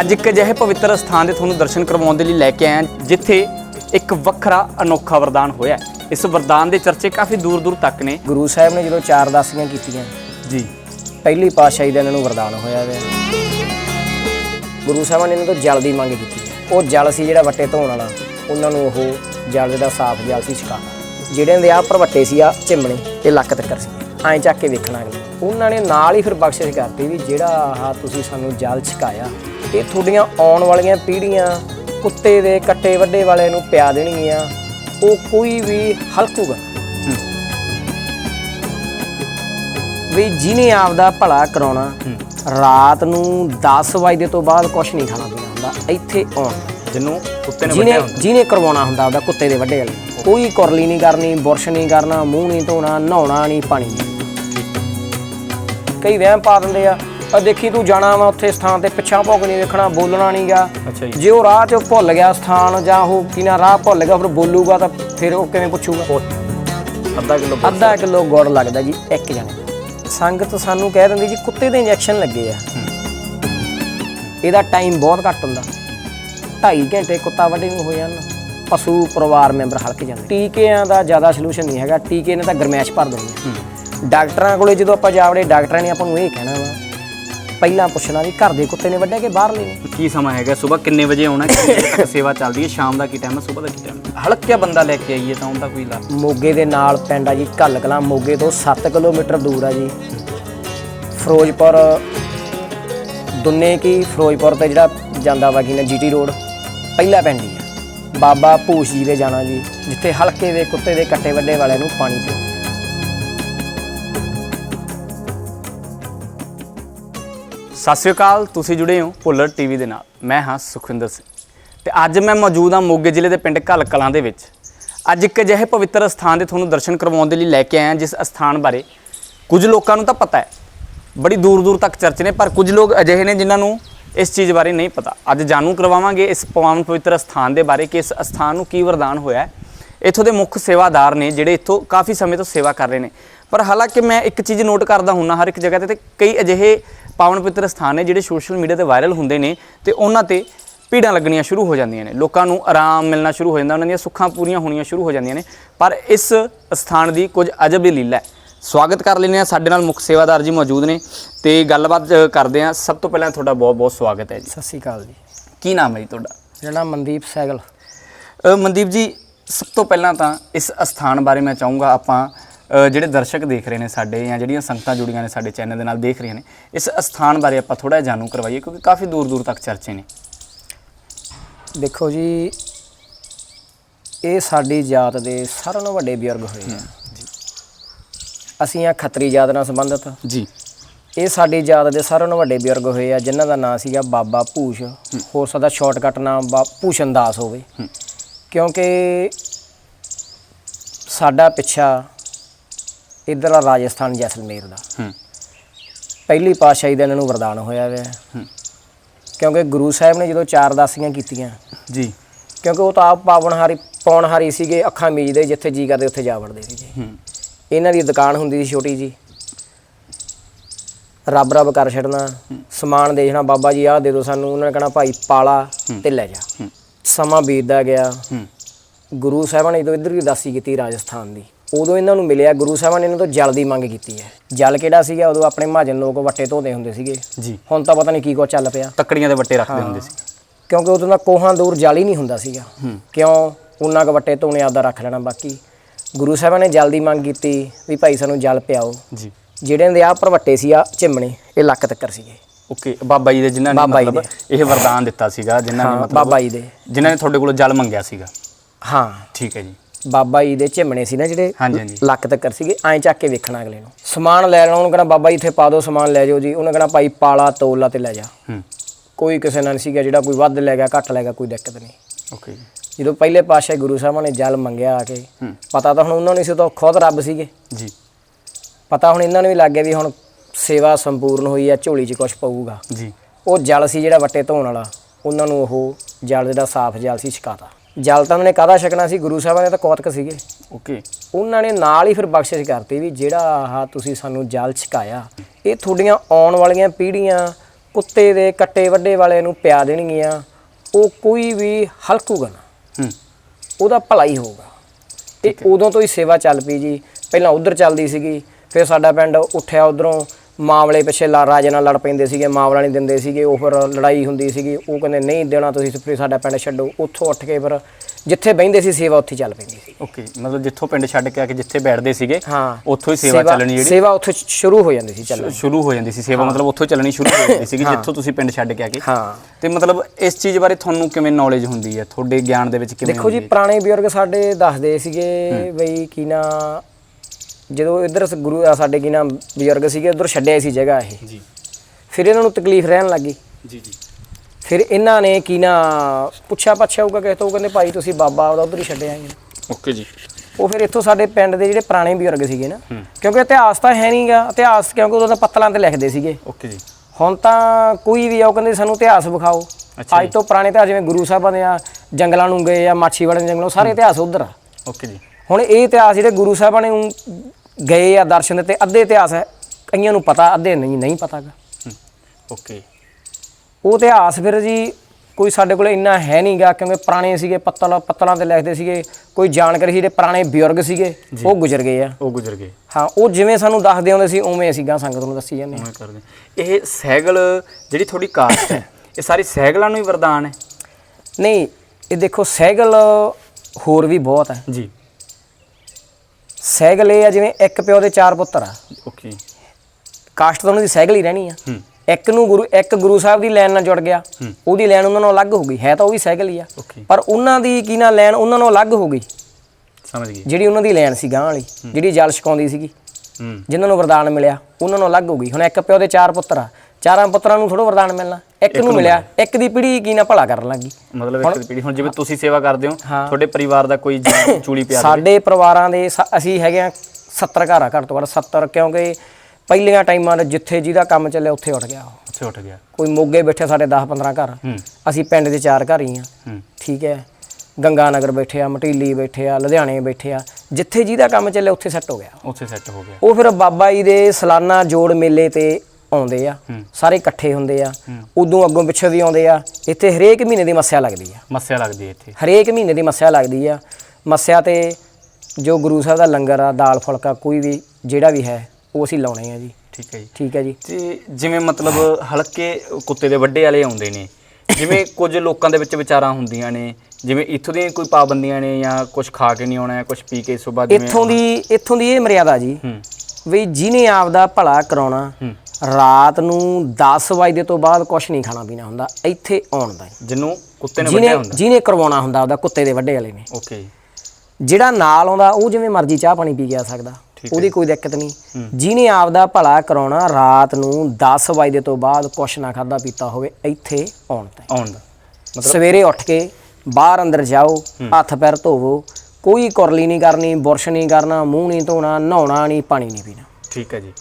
ਅੱਜ ਇੱਕ ਅਜਿਹੇ ਪਵਿੱਤਰ ਸਥਾਨ ਦੇ ਤੁਹਾਨੂੰ ਦਰਸ਼ਨ ਕਰਵਾਉਣ ਦੇ ਲਈ ਲੈ ਕੇ ਆਏ ਹਾਂ ਜਿੱਥੇ ਇੱਕ ਵੱਖਰਾ ਅਨੋਖਾ ਵਰਦਾਨ ਹੋਇਆ ਹੈ। ਇਸ ਵਰਦਾਨ ਦੇ ਚਰਚੇ ਕਾਫੀ ਦੂਰ ਦੂਰ ਤੱਕ ਨੇ। ਗੁਰੂ ਸਾਹਿਬ ਨੇ ਜਦੋਂ ਚਾਰ ਦਾਸੀਆਂ ਕੀਤੀਆਂ ਜੀ। ਪਹਿਲੀ ਪਾਤਸ਼ਾਹੀ ਦਾ ਇਹਨਾਂ ਨੂੰ ਵਰਦਾਨ ਹੋਇਆ ਵੇ। ਗੁਰੂ ਸਾਹਿਬਾਨ ਨੇ ਇਹਨਾਂ ਤੋਂ ਜਲ ਦੀ ਮੰਗ ਕੀਤੀ। ਉਹ ਜਲ ਸੀ ਜਿਹੜਾ ਵੱਟੇ ਧੋਣ ਵਾਲਾ। ਉਹਨਾਂ ਨੂੰ ਉਹ ਜਲ ਦਾ ਸਾਫ਼ ਜਲ ਸੀ ਛਕਾ ਜਿਹੜੇ ਦੇ ਆ ਭਰਵੱਟੇ ਸੀ ਆ ਚਿਮਣੇ ਤੇ ਲੱਕ ਤੱਕਰ ਸੀ। ਐਂ ਚੱਕ ਕੇ ਵੇਖਣਾ ਅਗਲੇ। ਉਹਨਾਂ ਨੇ ਨਾਲ ਹੀ ਫਿਰ ਬਖਸ਼ਿਸ਼ ਕਰਤੀ ਵੀ ਜਿਹੜਾ ਆਹ ਤੁਸੀਂ ਸਾਨੂੰ ਜਲ ਛਕਾਇਆ ਇਹ ਤੁਹਾਡੀਆਂ ਆਉਣ ਵਾਲੀਆਂ ਪੀੜ੍ਹੀਆਂ ਕੁੱਤੇ ਦੇ ਕੱਟੇ ਵੱਡੇ ਵਾਲੇ ਨੂੰ ਪਿਆ ਦੇਣਗੀਆਂ ਉਹ ਕੋਈ ਵੀ ਹਲਕੂਗਾ। ਵੀ ਜਿਹਨੇ ਆਪਦਾ ਭਲਾ ਕਰਾਉਣਾ ਰਾਤ ਨੂੰ 10 ਵਜੇ ਤੋਂ ਬਾਅਦ ਕੁਝ ਨਹੀਂ ਖਾਣਾ ਪੀਣਾ ਹੁੰਦਾ ਇੱਥੇ ਆਉਣ। ਜਿਹਨੂੰ ਕੁੱਤੇ ਨੇ ਵੱਢਿਆ ਹੁੰਦਾ। ਜਿਹਨੇ ਕਰਵਾਉਣਾ ਹੁੰਦਾ ਆਪਦਾ ਕੁੱਤੇ ਦੇ ਵੱਡੇ ਵਾਲੇ। ਕੋਈ ਕੁਰਲੀ ਨਹੀਂ ਕਰਨੀ ਬੁਰਸ਼ ਨਹੀਂ ਕਰਨਾ ਮੂੰਹ ਨਹੀਂ ਧੋਣਾ ਨਹਾਉਣਾ ਨਹੀਂ ਪਾਣੀ ਨਹੀਂ। ਕਈ ਵਹਿਮ ਪਾ ਦਿੰਦੇ ਆ। ਆ ਦੇਖੀ ਤੂੰ ਜਾਣਾ ਵਾ ਉੱਥੇ ਸਥਾਨ ਤੇ ਪਿੱਛਾ ਭੋਗ ਨਹੀਂ ਵੇਖਣਾ ਬੋਲਣਾ ਨਹੀਂਗਾ ਅੱਛਾ ਜੀ। ਜੇ ਉਹ ਰਾਹ 'ਚ ਭੁੱਲ ਗਿਆ ਸਥਾਨ ਜਾਂ ਉਹ ਕਿਨਾ ਰਾਹ ਭੁੱਲ ਗਿਆ ਫਿਰ ਬੋਲੂਗਾ ਤਾਂ ਫਿਰ ਉਹ ਕਿਵੇਂ ਪੁੱਛੂਗਾ? ਅੱਧਾ ਕਿਲੋ ਅੱਧਾ ਕਿਲੋ ਗੁੜ ਲੱਗਦਾ ਜੀ ਇੱਕ ਜਣੇ। ਸੰਗਤ ਸਾਨੂੰ ਕਹਿ ਦਿੰਦੀ ਜੀ ਕੁੱਤੇ ਦੇ ਇੰਜੈਕਸ਼ਨ ਲੱਗੇ ਆ। ਇਹਦਾ ਟਾਈਮ ਬਹੁਤ ਘੱਟ ਹੁੰਦਾ। 2.5 ਘੰਟੇ ਕੁੱਤਾ ਵੱਢੇ ਨੂੰ ਹੋ ਜਾਣ ਪਸ਼ੂ ਪਰਿਵਾਰ ਮੈਂਬਰ ਹਲਕ ਜਾਂਦੇ। ਟੀਕਿਆਂ ਦਾ ਜ਼ਿਆਦਾ ਸੋਲੂਸ਼ਨ ਨਹੀਂ ਹੈਗਾ। ਟੀਕੇ ਨੇ ਤਾਂ ਗਰਮੈਸ਼ ਭਰ ਦੇਣੀ ਹੈ। ਡਾਕਟਰਾਂ ਕੋਲੇ ਜਦੋਂ ਆਪਾਂ ਜਾਵੜੇ ਡਾਕਟਰਾਂ ਨੇ ਆਪਾਂ ਨੂੰ ਇਹ ਕਹਿਣਾ ਵਾ ਪਹਿਲਾਂ ਪੁੱਛਣਾ ਵੀ ਘਰ ਦੇ ਕੁੱਤੇ ਨੇ ਵੱਢਿਆ ਕਿ ਬਾਹਰਲੇ ਨੇ? ਕੀ ਸਮਾਂ ਹੈਗਾ? ਸਵੇਰ ਕਿੰਨੇ ਵਜੇ ਆਉਣਾ? ਕਿੰਨੇ ਵਜੇ ਤੱਕ ਸੇਵਾ ਚੱਲਦੀ ਹੈ? ਸ਼ਾਮ ਦਾ ਕੀ ਟਾਈਮ ਹੈ? ਸਵੇਰ ਦਾ ਕੀ ਟਾਈਮ ਹੈ? ਹਲਕਿਆ ਬੰਦਾ ਲੈ ਕੇ ਆਈਏ ਤਾਂ ਉਹਦਾ ਕੋਈ ਲਾ ਮੋਗੇ ਦੇ ਨਾਲ ਪਿੰਡ ਆ ਜੀ ਘੱਲ ਕਲਾਂ ਮੋਗੇ ਤੋਂ 7 ਕਿਲੋਮੀਟਰ ਦੂਰ ਆ ਜੀ। ਫਿਰੋਜ਼ਪੁਰ ਦੁੰਨੇ ਕੀ ਫਿਰੋਜ਼ਪੁਰ ਤੇ ਜਿਹੜਾ ਜਾਂਦਾ ਵਾ ਕੀ ਨਾ ਜੀਟੀ ਰੋਡ ਪਹਿਲਾ ਪਿੰਡ ਹੀ ਆ। ਬਾਬਾ ਭੂਸ਼ ਜੀ ਦੇ ਜਾਣਾ ਜੀ ਜਿੱਥੇ ਹਲਕੇ ਦੇ ਕੁੱਤੇ ਦੇ ਕੱਟੇ ਵੱਡੇ ਵਾਲਿਆਂ ਨੂੰ ਪਾਣੀ ਪਿਓ ਸਤਿ ਸ਼੍ਰੀ ਅਕਾਲ, ਤੁਸੀਂ ਜੁੜੇ ਹੋ ਭੁੱਲਰ ਟੀਵੀ ਦੇ ਨਾਲ। ਮੈਂ ਹਾਂ ਸੁਖਵਿੰਦਰ ਸਿੰਘ। ਤੇ ਅੱਜ ਮੈਂ ਮੌਜੂਦ ਹਾਂ ਮੋਗੇ ਜ਼ਿਲ੍ਹੇ ਦੇ ਪਿੰਡ ਘੱਲ ਕਲਾਂ ਦੇ ਵਿੱਚ। ਅੱਜ ਇੱਕ ਅਜਿਹੇ ਪਵਿੱਤਰ ਸਥਾਨ ਦੇ ਤੁਹਾਨੂੰ ਦਰਸ਼ਨ ਕਰਵਾਉਣ ਦੇ ਲਈ ਲੈ ਕੇ ਆਇਆ ਜਿਸ ਅਸਥਾਨ ਬਾਰੇ ਕੁਝ ਲੋਕਾਂ ਨੂੰ ਤਾਂ ਪਤਾ ਹੈ। ਬੜੀ ਦੂਰ ਦੂਰ ਤੱਕ ਚਰਚੇ ਨੇ, ਪਰ ਕੁਝ ਲੋਕ ਅਜਿਹੇ ਨੇ ਜਿਨ੍ਹਾਂ ਨੂੰ ਇਸ ਚੀਜ਼ ਬਾਰੇ ਨਹੀਂ ਪਤਾ। ਅੱਜ ਜਾਣੂ ਕਰਵਾਵਾਂਗੇ ਇਸ ਪਾਵਨ ਪਵਿੱਤਰ ਸਥਾਨ ਦੇ ਬਾਰੇ ਕਿ ਇਸ ਅਸਥਾਨ ਨੂੰ ਕੀ ਵਰਦਾਨ ਹੋਇਆ ਹੈ। ਇੱਥੋਂ ਦੇ ਮੁੱਖ ਸੇਵਾਦਾਰ ਨੇ, ਜਿਹੜੇ ਇੱਥੋਂ ਕਾਫੀ ਸਮੇਂ ਤੋਂ ਸੇਵਾ ਕਰ ਰਹੇ ਨੇ। ਪਰ ਹਾਲਾਂਕਿ ਮੈਂ ਇੱਕ ਚੀਜ਼ ਨੋਟ ਕਰਦਾ ਹੁੰਨਾ, ਹਰ ਇੱਕ ਜਗ੍ਹਾ ਤੇ ਤੇ ਕਈ ਅਜਿਹੇ ਪਾਵਨ ਪਵਿੱਤਰ ਸਥਾਨ ਨੇ ਜਿਹੜੇ ਸੋਸ਼ਲ ਮੀਡੀਆ ਤੇ ਵਾਇਰਲ ਹੁੰਦੇ ਨੇ ਤੇ ਉਹਨਾਂ ਤੇ ਭੀੜਾਂ ਲੱਗਣੀਆਂ ਸ਼ੁਰੂ ਹੋ ਜਾਂਦੀਆਂ ਨੇ। ਲੋਕਾਂ ਨੂੰ ਆਰਾਮ ਮਿਲਣਾ ਸ਼ੁਰੂ ਹੋ ਜਾਂਦਾ ਉਹਨਾਂ ਦੀਆਂ ਸੁੱਖਾਂ ਪੂਰੀਆਂ ਹੋਣੀਆਂ ਸ਼ੁਰੂ ਹੋ ਜਾਂਦੀਆਂ ਨੇ। ਪਰ ਇਸ ਸਥਾਨ ਦੀ ਕੁਝ ਅਜਬ ਹੀ ਲੀਲਾ ਹੈ। ਸਵਾਗਤ ਕਰ ਲੈਂਦੇ ਆ ਸਾਡੇ ਨਾਲ ਮੁੱਖ ਸੇਵਾਦਾਰ ਜੀ ਮੌਜੂਦ ਨੇ ਤੇ ਗੱਲਬਾਤ ਕਰਦੇ ਆ ਸਭ ਤੋਂ ਪਹਿਲਾਂ ਤੁਹਾਡਾ ਬਹੁਤ ਬਹੁਤ ਸਵਾਗਤ ਹੈ ਜੀ। ਸਤਿ ਸ਼੍ਰੀ ਅਕਾਲ ਜੀ। ਕੀ ਨਾਮ ਹੈ ਜੀ ਤੁਹਾਡਾ? ਮੇਰਾ ਨਾਮ ਮਨਦੀਪ ਸੈਗਲ। ਮਨਦੀਪ ਜੀ ਸਭ ਤੋਂ ਪਹਿਲਾਂ ਤਾਂ ਇਸ ਅਸਥਾਨ ਬਾਰੇ ਮੈਂ ਚਾਹੂੰਗਾ ਆਪਾਂ ਜਿਹੜੇ ਦਰਸ਼ਕ ਦੇਖ ਰਹੇ ਨੇ ਸਾਡੇ ਜਾਂ ਜਿਹੜੀਆਂ ਸੰਗਤਾਂ ਜੁੜੀਆਂ ਨੇ ਸਾਡੇ ਚੈਨਲ ਦੇ ਨਾਲ ਦੇਖ ਰਹੀਆਂ ਨੇ ਇਸ ਅਸਥਾਨ ਬਾਰੇ ਆਪਾਂ ਥੋੜਾ ਜਿਹਾ ਜਾਣੂ ਕਰਵਾਈਏ ਕਿਉਂਕਿ ਕਾਫੀ ਦੂਰ ਦੂਰ ਤੱਕ ਚਰਚੇ ਨੇ। ਦੇਖੋ ਜੀ ਇਹ ਸਾਡੀ ਜਾਤ ਦੇ ਸਾਰਿਆਂ ਨਾਲੋਂ ਵੱਡੇ ਬਜ਼ੁਰਗ ਹੋਏ ਆ। ਅਸੀਂ ਆ ਖੱਤਰੀ ਜਾਤ ਨਾਲ ਸੰਬੰਧਿਤ ਜੀ। ਇਹ ਸਾਡੀ ਜਾਤ ਦੇ ਸਾਰਿਆਂ ਨਾਲੋਂ ਵੱਡੇ ਬਜ਼ੁਰਗ ਹੋਏ ਆ ਜਿਨ੍ਹਾਂ ਦਾ ਨਾਂ ਸੀਗਾ ਬਾਬਾ ਭੂਸ਼। ਹੋ। ਸਕਦਾ ਸ਼ਾਰਟਕਟ ਨਾਮ ਬਾ ਭੂਸ਼ਣ ਦਾਸ ਹੋਵੇ। ਕਿਉਂਕਿ ਸਾਡਾ ਪਿੱਛਾ ਇਧਰਲਾ ਰਾਜਸਥਾਨ ਜੈਸਲਮੇਰ ਦਾ। ਹੂੰ। ਪਹਿਲੀ ਪਾਤਸ਼ਾਹੀ ਦਾ ਇਹਨਾਂ ਨੂੰ ਵਰਦਾਨ ਹੋਇਆ ਹੋਇਆ ਹੂੰ। ਕਿਉਂਕਿ ਗੁਰੂ ਸਾਹਿਬ ਨੇ ਜਦੋਂ ਚਾਰ ਦਾਸੀਆਂ ਕੀਤੀਆਂ ਜੀ। ਕਿਉਂਕਿ ਉਹ ਤਾਂ ਆਪ ਪਾਵਨਹਾਰੀ ਪੌਣਹਾਰੀ ਸੀਗੇ ਅੱਖਾਂ ਮੀਚਦੇ ਜਿੱਥੇ ਜੀ ਕਰਦੇ ਉੱਥੇ ਜਾ ਵੜਦੇ ਸੀਗੇ। ਹੂੰ। ਇਹਨਾਂ ਦੀ ਦੁਕਾਨ ਹੁੰਦੀ ਸੀ ਛੋਟੀ ਜੀ। ਰੱਬ ਰੱਬ ਕਰ ਛੱਡਣਾ ਸਮਾਨ ਦੇ ਜਾਣਾ ਬਾਬਾ ਜੀ ਆਹ ਦੇ ਦਿਓ ਸਾਨੂੰ। ਉਹਨਾਂ ਨੇ ਕਹਣਾ ਭਾਈ ਪਾਲਾ ਤੇ ਲੈ ਜਾ। ਸਮਾਂ ਬੀਤਦਾ ਗਿਆ। ਗੁਰੂ ਸਾਹਿਬਾਨ ਨੇ ਜਦੋਂ ਇੱਧਰ ਦੀ ਦਾਸੀ ਕੀਤੀ ਰਾਜਸਥਾਨ ਦੀ ਉਦੋਂ ਇਹਨਾਂ ਨੂੰ ਮਿਲਿਆ ਗੁਰੂ ਸਾਹਿਬਾਨ ਨੇ ਇਹਨਾਂ ਤੋਂ ਜਲ ਦੀ ਮੰਗ ਕੀਤੀ ਹੈ। ਜਲ ਕਿਹੜਾ ਸੀਗਾ? ਉਦੋਂ ਆਪਣੇ ਮਹਾਜਨ ਲੋਕ ਵੱਟੇ ਧੋਦੇ ਹੁੰਦੇ ਸੀਗੇ। ਜੀ। ਹੁਣ ਤਾਂ ਪਤਾ ਨਹੀਂ ਕੀ ਕੋ ਚੱਲ ਪਿਆ। ਤੱਕੜੀਆਂ ਦੇ ਵੱਟੇ ਰੱਖਦੇ ਹੁੰਦੇ ਸੀ। ਕਿਉਂਕਿ ਉਦੋਂ ਦਾ ਕੋਹਾਂ ਦੂਰ ਜਲ ਹੀ ਨਹੀਂ ਹੁੰਦਾ ਸੀਗਾ। ਕਿਉਂ? ਉਹਨਾਂ ਕ ਵੱਟੇ ਧੋਣੇ ਆਪਦਾ ਰੱਖ ਲੈਣਾ ਬਾਕੀ। ਗੁਰੂ ਸਾਹਿਬਾਨ ਨੇ ਜਲ ਦੀ ਮੰਗ ਕੀਤੀ ਵੀ ਭਾਈ ਸਾਨੂੰ ਜਲ ਪਿਆਓ। ਜੀ। ਜਿਹੜੇ ਦੇ ਆ ਭਰਵੱਟੇ ਸੀ ਆ ਚਿਮਣੇ ਇਹ ਲੱਕ ਤੱਕਰ ਸੀਗੇ। ਓਕੇ ਬਾਬਾ ਜੀ ਦੇ ਜਿਨ੍ਹਾਂ ਨੇ ਮਤਲਬ ਇਹ ਵਰਦਾਨ ਦਿੱਤਾ ਸੀਗਾ ਜਿਨ੍ਹਾਂ ਨੇ ਮਤਲਬ ਬਾਬਾ ਜੀ ਦੇ। ਜਿਨ੍ਹਾਂ ਨੇ ਤੁਹਾਡੇ ਕੋਲੋਂ ਜਲ ਮੰਗਿਆ ਸੀਗਾ। ਹਾਂ। ਠੀਕ ਹੈ ਜੀ। ਬਾਬਾ ਜੀ ਦੇ ਚਿਮਣੇ ਸੀ ਨਾ ਜਿਹੜੇ ਹਾਂਜੀ ਹਾਂਜੀ। ਲੱਕ ਤੱਕਰ ਸੀਗੇ ਐਂ ਚੱਕ ਕੇ ਵੇਖਣਾ ਅਗਲੇ ਨੂੰ। ਸਮਾਨ ਲੈ ਲੈਣਾ ਉਹਨੂੰ ਕਹਿੰਦਾ ਬਾਬਾ ਜੀ ਇੱਥੇ ਪਾ ਦਿਓ ਸਮਾਨ ਲੈ ਜਾਓ ਜੀ। ਉਹਨੇ ਕਹਿੰਦਾ ਭਾਈ ਪਾਲਾ ਤੋਲਾ ਤੇ ਲੈ ਜਾ। ਹੂੰ। ਕੋਈ ਕਿਸੇ ਨਾਲ ਨਹੀਂ ਸੀਗਾ ਜਿਹੜਾ ਕੋਈ ਵੱਧ ਲੈ ਗਿਆ ਘੱਟ ਲੈ ਗਿਆ ਕੋਈ ਦਿੱਕਤ ਨਹੀਂ। ਓਕੇ ਜੀ। ਜਦੋਂ ਪਹਿਲੇ ਪਾਤਸ਼ਾਹ ਗੁਰੂ ਸਾਹਿਬਾਂ ਨੇ ਜਲ ਮੰਗਿਆ ਆ ਕੇ ਹੂੰ। ਪਤਾ ਤਾਂ ਹੁਣ ਉਹਨਾਂ ਨੂੰ ਸੀ ਉਹ ਤਾਂ ਖੁਦ ਰੱਬ ਸੀਗੇ। ਜੀ। ਪਤਾ ਹੁਣ ਇਹਨਾਂ ਨੂੰ ਵੀ ਲੱਗ ਗਿਆ ਵੀ ਹੁਣ ਸੇਵਾ ਸੰਪੂਰਨ ਹੋਈ ਆ ਝੋਲੀ 'ਚ ਕੁਝ ਪਊਗਾ। ਜੀ। ਉਹ ਜਲ ਸੀ ਜਿਹੜਾ ਵੱਟੇ ਧੋਣ ਵਾਲਾ ਉਹਨਾਂ ਨੂੰ ਉਹ ਜਲ ਜਿਹੜਾ ਸਾਫ਼ ਜਲ ਸੀ ਛਕਾਤਾ। ਜਲ ਤਾਂ ਉਹਨਾਂ ਕਾਹਦਾ ਛਕਣਾ ਸੀ? ਗੁਰੂ ਸਾਹਿਬਾਂ ਨੇ ਤਾਂ ਕੌਤਕ ਸੀਗੇ। ਓਕੇ। ਉਹਨਾਂ ਨੇ ਨਾਲ ਹੀ ਫਿਰ ਬਖਸ਼ਿਸ਼ ਕਰਤੀ ਵੀ ਜਿਹੜਾ ਆਹ ਤੁਸੀਂ ਸਾਨੂੰ ਜਲ ਛਕਾਇਆ ਇਹ ਤੁਹਾਡੀਆਂ ਆਉਣ ਵਾਲੀਆਂ ਪੀੜ੍ਹੀਆਂ ਕੁੱਤੇ ਦੇ ਕੱਟੇ ਵੱਡੇ ਵਾਲੇ ਨੂੰ ਪਿਆ ਦੇਣਗੀਆਂ ਉਹ ਕੋਈ ਵੀ ਹਲਕੂਗਾ ਨਾ। ਹੂੰ। ਉਹਦਾ ਭਲਾ ਹੀ ਹੋਊਗਾ। ਤੇ ਉਦੋਂ ਤੋਂ ਹੀ ਸੇਵਾ ਚੱਲ ਪਈ ਜੀ। ਪਹਿਲਾਂ ਉਧਰ ਚੱਲਦੀ ਸੀਗੀ ਫਿਰ ਸਾਡਾ ਪਿੰਡ ਉੱਠਿਆ ਉਧਰੋਂ। ਮਾਵਲੇ ਪਿੱਛੇ ਲਾ ਰਾਜੇ ਨਾਲ ਲੜ ਪੈਂਦੇ ਸੀਗੇ ਮਾਵਲਾ ਨਹੀਂ ਦਿੰਦੇ ਸੀਗੇ ਉਹ ਫਿਰ ਲੜਾਈ ਹੁੰਦੀ ਸੀਗੀ ਉਹ ਕਹਿੰਦੇ ਨਹੀਂ ਦੇਣਾ ਤੁਸੀਂ ਫਿਰ ਸਾਡਾ ਪਿੰਡ ਛੱਡੋ। ਉੱਥੋਂ ਉੱਠ ਕੇ ਫਿਰ ਜਿੱਥੇ ਬਹਿੰਦੇ ਸੀ ਸੇਵਾ ਉੱਥੇ ਚੱਲ ਪੈਂਦੀ ਸੀ। ਓਕੇ ਮਤਲਬ ਜਿੱਥੋਂ ਪਿੰਡ ਛੱਡ ਕੇ ਆ ਕੇ ਜਿੱਥੇ ਬੈਠਦੇ ਸੀਗੇ ਹਾਂ ਉੱਥੋਂ ਹੀ ਸੇਵਾ ਚੱਲਣੀ ਜਿਹੜੀ ਸੇਵਾ ਉੱਥੋਂ ਸ਼ੁਰੂ ਹੋ ਜਾਂਦੀ ਸੀ ਚੱਲਣੀ। ਸ਼ੁਰੂ ਹੋ ਜਾਂਦੀ ਸੀ ਸੇਵਾ ਮਤਲਬ ਉੱਥੋਂ ਚੱਲਣੀ ਸ਼ੁਰੂ ਹੋ ਜਾਂਦੀ ਸੀਗੀ ਜਿੱਥੋਂ ਤੁਸੀਂ ਪਿੰਡ ਛੱਡ ਕੇ ਆ ਕੇ। ਹਾਂ। ਤੇ ਮਤਲਬ ਇਸ ਚੀਜ਼ ਬਾਰੇ ਤੁਹਾਨੂੰ ਕਿਵੇਂ ਨੌਲੇਜ ਹੁੰਦੀ ਹੈ? ਤੁਹਾਡੇ ਗਿਆਨ ਦੇ ਵਿੱਚ ਕਿਵੇਂ ਦੇਖੋ ਜੀ ਪੁਰਾਣੇ ਬਜ਼ੁਰਗ ਸਾਡੇ ਦੱਸਦੇ ਸੀਗੇ ਬਈ ਕੀ ਨਾ ਜਦੋਂ ਇੱਧਰ ਸ- ਗੁਰੂ ਸਾਡੇ ਕੀ ਨਾ ਬਜ਼ੁਰਗ ਸੀਗੇ ਉਧਰ ਛੱਡਿਆ ਸੀ ਜਗ੍ਹਾ ਇਹ। ਜੀ। ਫਿਰ ਇਹਨਾਂ ਨੂੰ ਤਕਲੀਫ ਰਹਿਣ ਲੱਗੀ ਜੀ ਜੀ। ਫਿਰ ਇਹਨਾਂ ਨੇ ਕੀ ਨਾ ਪੁੱਛਿਆ ਪੱਛਿਆ ਹੋਊਗਾ ਕਿਸੇ ਤੋਂ ਉਹ ਕਹਿੰਦੇ ਭਾਈ ਤੁਸੀਂ ਬਾਬਾ ਉਹਦਾ ਉਧਰ ਹੀ ਛੱਡਿਆ ਹੈ ਓਕੇ ਜੀ। ਉਹ ਫਿਰ ਇੱਥੋਂ ਸਾਡੇ ਪਿੰਡ ਦੇ ਜਿਹੜੇ ਪੁਰਾਣੇ ਬਜ਼ੁਰਗ ਸੀਗੇ ਨਾ ਕਿਉਂਕਿ ਇਤਿਹਾਸ ਤਾਂ ਹੈ ਨਹੀਂਗਾ ਇਤਿਹਾਸ ਕਿਉਂਕਿ ਉਦੋਂ ਤਾਂ ਪੱਤਲਾਂ ਤੇ ਲਿਖਦੇ ਸੀਗੇ। ਓਕੇ ਜੀ। ਹੁਣ ਤਾਂ ਕੋਈ ਵੀ ਆ ਉਹ ਕਹਿੰਦੇ ਸਾਨੂੰ ਇਤਿਹਾਸ ਵਿਖਾਓ। ਅੱਛਾ ਅੱਜ ਤੋਂ ਪੁਰਾਣੇ ਇਤਿਹਾਸ ਜਿਵੇਂ ਗੁਰੂ ਸਾਹਿਬਾਂ ਦੇ ਆ ਜੰਗਲਾਂ ਨੂੰ ਗਏ ਆ ਮਾਛੀਵਾੜੇ ਦੇ ਜੰਗਲੋਂ ਸਾਰੇ ਇਤਿਹਾਸ ਉਧਰ ਆ। ਓਕੇ ਜੀ। ਹੁਣ ਇਹ ਇਤਿਹਾਸ ਜਿਹੜੇ ਗੁਰੂ ਸਾਹਿਬਾਂ ਨੇ ਊਂ ਗਏ ਆ ਦਰਸ਼ਨ ਦਿੱਤੇ ਅੱਧੇ ਇਤਿਹਾਸ ਹੈ ਕਈਆਂ ਨੂੰ ਪਤਾ ਅੱਧੇ ਨਹੀਂ ਨਹੀਂ ਪਤਾਗਾ। ਓਕੇ। ਉਹ ਇਤਿਹਾਸ ਫਿਰ ਜੀ ਕੋਈ ਸਾਡੇ ਕੋਲ ਇੰਨਾ ਹੈ ਨਹੀਂਗਾ ਕਿਉਂਕਿ ਪੁਰਾਣੇ ਸੀਗੇ ਪੱਤਲ ਪੱਤਲਾਂ ਤੇ ਲਿਖਦੇ ਸੀਗੇ ਕੋਈ ਜਾਣਕਾਰੀ ਸੀ ਜਿਹੜੇ ਪੁਰਾਣੇ ਬਜ਼ੁਰਗ ਸੀਗੇ ਉਹ ਗੁਜ਼ਰ ਗਏ ਆ। ਉਹ ਗੁਜ਼ਰ ਗਏ। ਹਾਂ ਉਹ ਜਿਵੇਂ ਸਾਨੂੰ ਦੱਸਦੇ ਹੁੰਦੇ ਸੀ ਉਵੇਂ ਅਸੀਂ ਗਾਂ ਸੰਗਤ ਨੂੰ ਦੱਸੀ ਜਾਂਦੇ ਹਾਂ। ਕਰਦੇ ਇਹ ਸੈਗਲ ਜਿਹੜੀ ਤੁਹਾਡੀ ਕਾਸਟ ਹੈ ਇਹ ਸਾਰੀ ਸੈਗਲਾਂ ਨੂੰ ਹੀ ਵਰਦਾਨ ਹੈ? ਨਹੀਂ ਇਹ ਦੇਖੋ ਸਹਿਗਲ ਹੋਰ ਵੀ ਬਹੁਤ ਹੈ। ਜੀ। ਸਹਿਗਲ ਇਹ ਆ ਜਿਵੇਂ ਇੱਕ ਪਿਓ ਦੇ ਚਾਰ ਪੁੱਤਰ ਆ। ਓਕੇ ਕਾਸਟ ਤਾਂ ਉਹਨਾਂ ਦੀ ਸਹਿਗਲ ਹੀ ਰਹਿਣੀ ਆ। ਇੱਕ ਨੂੰ ਗੁਰੂ ਇੱਕ ਗੁਰੂ ਸਾਹਿਬ ਦੀ ਲਾਈਨ ਨਾਲ ਜੁੜ ਗਿਆ। ਉਹਦੀ ਲਾਈਨ ਉਹਨਾਂ ਨਾਲੋਂ ਅਲੱਗ ਹੋ ਗਈ। ਹੈ ਤਾਂ ਉਹ ਵੀ ਸਹਿਗਲ ਹੀ ਆ। ਪਰ ਉਹਨਾਂ ਦੀ ਕੀ ਨਾ ਲਾਈਨ ਉਹਨਾਂ ਨਾਲੋਂ ਅਲੱਗ ਹੋ ਗਈ। ਸਮਝ ਗਈ। ਜਿਹੜੀ ਉਹਨਾਂ ਦੀ ਲਾਈਨ ਸੀ ਗਾਂ ਵਾਲੀ ਜਿਹੜੀ ਜਲ ਛਕਾਉਂਦੀ ਸੀਗੀ। ਜਿਨ੍ਹਾਂ ਨੂੰ ਵਰਦਾਨ ਮਿਲਿਆ ਉਹਨਾਂ ਨੂੰ ਅਲੱਗ ਹੋ ਗਈ। ਹੁਣ ਇੱਕ ਪਿਓ ਦੇ ਚਾਰ ਪੁੱਤਰ ਆ। ਚਾਰਾਂ ਪੁੱਤਰਾਂ ਨੂੰ ਥੋੜਾ ਵਰਦਾਨ ਮਿਲਣਾ ਇੱਕ ਨੂੰ ਮਿਲਿਆ ਇੱਕ ਦੀ ਪੀੜ੍ਹੀ ਕੀ ਨਾ ਭਲਾ ਕਰਨ ਲੱਗੀ। ਮਤਲਬ ਇੱਕ ਪੀੜੀ ਹੁਣ ਜਿਵੇਂ ਤੁਸੀਂ ਸੇਵਾ ਕਰਦੇ ਹੋ। ਤੁਹਾਡੇ ਪਰਿਵਾਰ ਦਾ ਕੋਈ ਚੂਲੀ ਪਿਆ ਸਾਡੇ ਪਰਿਵਾਰਾਂ ਦੇ ਅਸੀਂ ਹੈਗੇ ਆ 70 ਘਰ ਆ ਘੱਟ ਤੋਂ ਘੱਟ 70 ਕਿਉਂਕਿ ਪਹਿਲੀਆਂ ਟਾਈਮਾਂ ਦੇ ਜਿੱਥੇ ਜਿਹਦਾ ਕੰਮ ਚੱਲਿਆ ਉੱਥੇ ਉੱਠ ਗਿਆ ਉਹ। ਉੱਥੇ ਉੱਠ ਗਿਆ। ਕੋਈ ਮੋਗੇ ਬੈਠੇ ਸਾਡੇ 10 15 ਘਰ। ਅਸੀਂ ਪਿੰਡ ਦੇ ਚਾਰ ਘਰ ਹੀ ਆ ਠੀਕ ਹੈ। ਗੰਗਾ ਨਗਰ ਬੈਠੇ ਆ ਮਟੀਲੀ ਬੈਠੇ ਆ ਲੁਧਿਆਣੇ ਬੈਠੇ ਆ। ਜਿੱਥੇ ਜਿਹਦਾ ਕੰਮ ਚੱਲਿਆ ਉੱਥੇ ਸੈੱਟ ਹੋ ਗਿਆ। ਉੱਥੇ ਸੈੱਟ ਹੋ ਗਿਆ। ਉਹ ਫਿਰ ਬਾਬਾ ਜੀ ਦੇ ਸਾਲਾਨਾ ਜੋੜ ਮੇਲੇ ਤੇ ਆਉਂਦੇ ਆ ਸਾਰੇ ਇਕੱਠੇ ਹੁੰਦੇ ਆ ਉਦੋਂ ਅੱਗੋਂ ਪਿੱਛੋਂ ਵੀ ਆਉਂਦੇ ਆ ਇੱਥੇ ਹਰੇਕ ਮਹੀਨੇ ਦੀ ਮੱਸਿਆ ਲੱਗਦੀ ਆ। ਮੱਸਿਆ ਲੱਗਦੀ ਇੱਥੇ। ਹਰੇਕ ਮਹੀਨੇ ਦੀ ਮੱਸਿਆ ਲੱਗਦੀ ਆ। ਮੱਸਿਆ ਤੇ ਜੋ ਗੁਰੂ ਸਾਹਿਬ ਦਾ ਲੰਗਰ ਆ ਦਾਲ ਫੁਲਕਾ ਕੋਈ ਵੀ ਜਿਹੜਾ ਵੀ ਹੈ ਉਹ ਅਸੀਂ ਲਾਉਣੇ ਆ ਜੀ। ਠੀਕ ਹੈ ਜੀ। ਠੀਕ ਹੈ ਜੀ। ਤੇ ਜਿਵੇਂ ਮਤਲਬ ਹਲਕੇ ਕੁੱਤੇ ਦੇ ਵੱਡੇ ਵਾਲੇ ਆਉਂਦੇ ਨੇ ਜਿਵੇਂ ਕੁਝ ਲੋਕਾਂ ਦੇ ਵਿੱਚ ਵਿਚਾਰਾਂ ਹੁੰਦੀਆਂ ਨੇ ਜਿਵੇਂ ਇੱਥੋਂ ਦੀਆਂ ਕੋਈ ਪਾਬੰਦੀਆਂ ਨੇ ਜਾਂ ਕੁਝ ਖਾ ਕੇ ਨਹੀਂ ਆਉਣਾ ਕੁਝ ਪੀ ਕੇ ਸੁਬਾਹ ਜਿਵੇਂ ਇੱਥੋਂ ਦੀ ਇੱਥੋਂ ਦੀ ਇਹ ਮਰਿਆਦਾ ਜੀ ਵੀ ਜਿਹਨੇ ਆਪਦਾ ਭਲਾ ਕਰਾਉਣਾ ਰਾਤ ਨੂੰ 10 ਵਜੇ ਤੋਂ ਬਾਅਦ ਕੁਝ ਨਹੀਂ ਖਾਣਾ ਪੀਣਾ ਹੁੰਦਾ ਇੱਥੇ ਆਉਣ ਦਾ ਜਿਹਨੂੰ ਕੁੱਤੇ ਨੇ ਵੱਢਿਆ ਹੁੰਦਾ। ਜਿਹਨੇ ਕਰਵਾਉਣਾ ਹੁੰਦਾ ਆਪਦਾ ਕੁੱਤੇ ਦੇ ਵੱਡੇ ਵਾਲੇ ਨੇ। ਓਕੇ ਜਿਹੜਾ ਨਾਲ ਆਉਂਦਾ ਉਹ ਜਿਵੇਂ ਮਰਜ਼ੀ ਚਾਹ ਪਾਣੀ ਪੀ ਕੇ ਆ ਸਕਦਾ। ਉਹਦੀ ਕੋਈ ਦਿੱਕਤ ਨਹੀਂ। ਜਿਹਨੇ ਆਪਦਾ ਭਲਾ ਕਰਾਉਣਾ ਰਾਤ ਨੂੰ 10 ਵਜੇ ਤੋਂ ਬਾਅਦ ਕੁਛ ਨਾ ਖਾਦਾ ਪੀਤਾ ਹੋਵੇ ਇੱਥੇ ਆਉਣ ਤੇ ਆਉਣ ਦਾ। ਸਵੇਰੇ ਉੱਠ ਕੇ ਬਾਹਰ ਅੰਦਰ ਜਾਓ ਹੱਥ ਪੈਰ ਧੋਵੋ। ਕੋਈ ਕੁਰਲੀ ਨਹੀਂ ਕਰਨੀ ਬੁਰਸ਼ ਨਹੀਂ ਕਰਨਾ ਮੂੰਹ ਨਹੀਂ ਧੋਣਾ ਨਹਾਉਣਾ ਨਹੀਂ ਪਾਣੀ ਨਹੀਂ ਪੀਣਾ। ਠੀਕ ਹੈ ਜੀ।